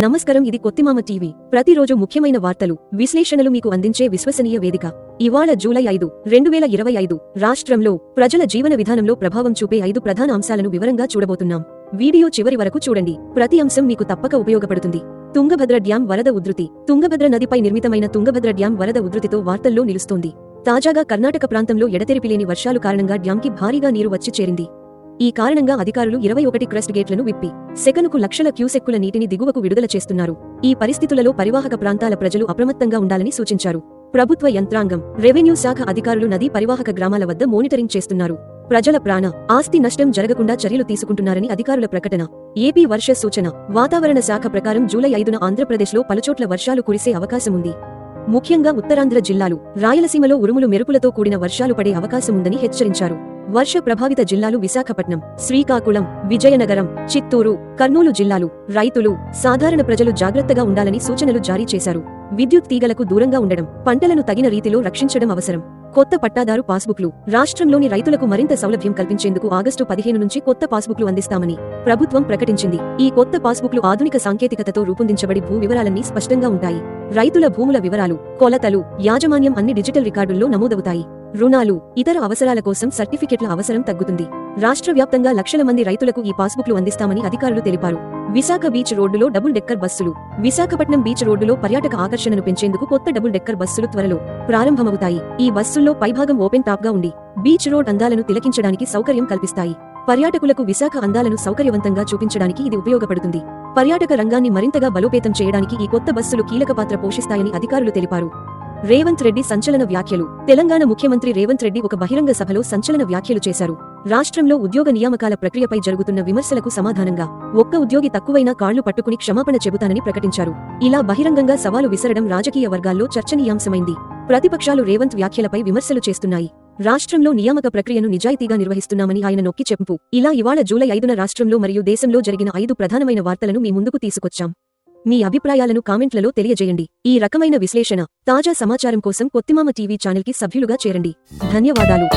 నమస్కారం ఇది కొత్తిమామ టీవీ. ప్రతిరోజు ముఖ్యమైన వార్తలు విశ్లేషణలు మీకు అందించే విశ్వసనీయ వేదిక. ఇవాళ జూలై ఐదు రెండు వేల ఇరవై ఐదు రాష్ట్రంలో ప్రజల జీవన విధానంలో ప్రభావం చూపే ఐదు ప్రధాన అంశాలను వివరంగా చూడబోతున్నాం. వీడియో చివరి వరకు చూడండి. ప్రతి అంశం మీకు తప్పక ఉపయోగపడుతుంది. తుంగభద్ర డ్యాం వరద ఉధృతి. తుంగభద్ర నదిపై నిర్మితమైన తుంగభద్ర డ్యాం వరద ఉధృతితో వార్తల్లో నిలుస్తోంది. తాజాగా కర్ణాటక ప్రాంతంలో ఎడతెరిపిలేని వర్షాలు కారణంగా డ్యాంకి భారీగా నీరు వచ్చి చేరింది. ఈ కారణంగా అధికారులు ఇరవై ఒకటి క్రెస్ట్ గేట్లను విప్పి సెకనుకు లక్షల క్యూసెక్కుల నీటిని దిగువకు విడుదల చేస్తున్నారు. ఈ పరిస్థితులలో పరివాహక ప్రాంతాల ప్రజలు అప్రమత్తంగా ఉండాలని సూచించారు. ప్రభుత్వ యంత్రాంగం రెవెన్యూ శాఖ అధికారులు నదీ పరివాహక గ్రామాల వద్ద మోనిటరింగ్ చేస్తున్నారు. ప్రజల ప్రాణ ఆస్తి నష్టం జరగకుండా చర్యలు తీసుకుంటున్నారని అధికారుల ప్రకటన. ఏపీ వర్ష సూచన వాతావరణ శాఖ ప్రకారం జూలై ఐదున ఆంధ్రప్రదేశ్లో పలుచోట్ల వర్షాలు కురిసే అవకాశం ఉంది ముఖ్యంగా ఉత్తరాంధ్ర జిల్లాలు రాయలసీమలో ఉరుములు మెరుపులతో కూడిన వర్షాలు పడే అవకాశముందని హెచ్చరించారు. వర్ష ప్రభావిత జిల్లాలు విశాఖపట్నం శ్రీకాకుళం విజయనగరం చిత్తూరు కర్నూలు జిల్లాలు రైతులు సాధారణ ప్రజలు జాగ్రత్తగా ఉండాలని సూచనలు జారీ చేశారు. విద్యుత్ తీగలకు దూరంగా ఉండడం పంటలను తగిన రీతిలో రక్షించడం అవసరం. కొత్త పట్టాదారు పాస్బుక్లు రాష్ట్రంలోని రైతులకు మరింత సౌలభ్యం కల్పించేందుకు ఆగస్టు పదిహేను నుంచి కొత్త పాస్బుక్లు అందిస్తామని ప్రభుత్వం ప్రకటించింది. ఈ కొత్త పాస్బుక్లు ఆధునిక సాంకేతికతతో రూపొందించబడి భూ వివరాలన్నీ స్పష్టంగా ఉంటాయి. రైతుల భూముల వివరాలు కొలతలు యాజమాన్యం అన్ని డిజిటల్ రికార్డుల్లో నమోదవుతాయి. రుణాలు ఇతర అవసరాల కోసం సర్టిఫికెట్ల అవసరం తగ్గుతుంది. రాష్ట్ర వ్యాప్తంగా లక్షల మంది రైతులకు ఈ పాస్బుక్లు అందిస్తామని అధికారులు తెలిపారు. విశాఖ బీచ్ రోడ్డులో డబుల్ డెక్కర్ బస్సులు విశాఖపట్నం బీచ్ రోడ్డులో పర్యాటక ఆకర్షణను పెంచేందుకు కొత్త డబుల్ డెక్కర్ బస్సులు త్వరలో ప్రారంభమవుతాయి. ఈ బస్సుల్లో పైభాగం ఓపెన్ టాప్గా ఉండి బీచ్ రోడ్ అందాలను తిలకించడానికి సౌకర్యం కల్పిస్తాయి. పర్యాటకులకు విశాఖ అందాలను సౌకర్యవంతంగా చూపించడానికి ఇది ఉపయోగపడుతుంది. పర్యాటక రంగాన్ని మరింతగా బలోపేతం చేయడానికి ఈ కొత్త బస్సులు కీలక పాత్ర పోషిస్తాయని అధికారులు తెలిపారు. రేవంత్ రెడ్డి సంచలన వ్యాఖ్యలు. తెలంగాణ ముఖ్యమంత్రి రేవంత్ రెడ్డి ఒక బహిరంగ సభలో సంచలన వ్యాఖ్యలు చేశారు. రాష్ట్రంలో ఉద్యోగ నియామకాల ప్రక్రియపై జరుగుతున్న విమర్శలకు సమాధానంగా ఒక్క ఉద్యోగి తక్కువైనా కాళ్ళు పట్టుకుని క్షమాపణ చెబుతానని ప్రకటించారు. ఇలా బహిరంగంగా సవాలు విసరడం రాజకీయ వర్గాల్లో చర్చనీయాంశమైంది. ప్రతిపక్షాలు రేవంత్ వ్యాఖ్యలపై విమర్శలు చేస్తున్నాయి. రాష్ట్రంలో నియామక ప్రక్రియను నిజాయితీగా నిర్వహిస్తున్నామని ఆయన నొక్కి చెప్పు. ఇలా ఇవాళ జూలై ఐదున రాష్ట్రంలో మరియు దేశంలో జరిగిన ఐదు ప్రధానమైన వార్తలను మీ ముందుకు తీసుకొచ్చాం. మీ అభిప్రాయాలను కామెంట్లలో తెలియజేయండి. ఈ రకమైన విశ్లేషణ తాజా సమాచారం కోసం కొత్తిమామ టీవీ ఛానల్కి సభ్యులుగా చేరండి. ధన్యవాదాలు.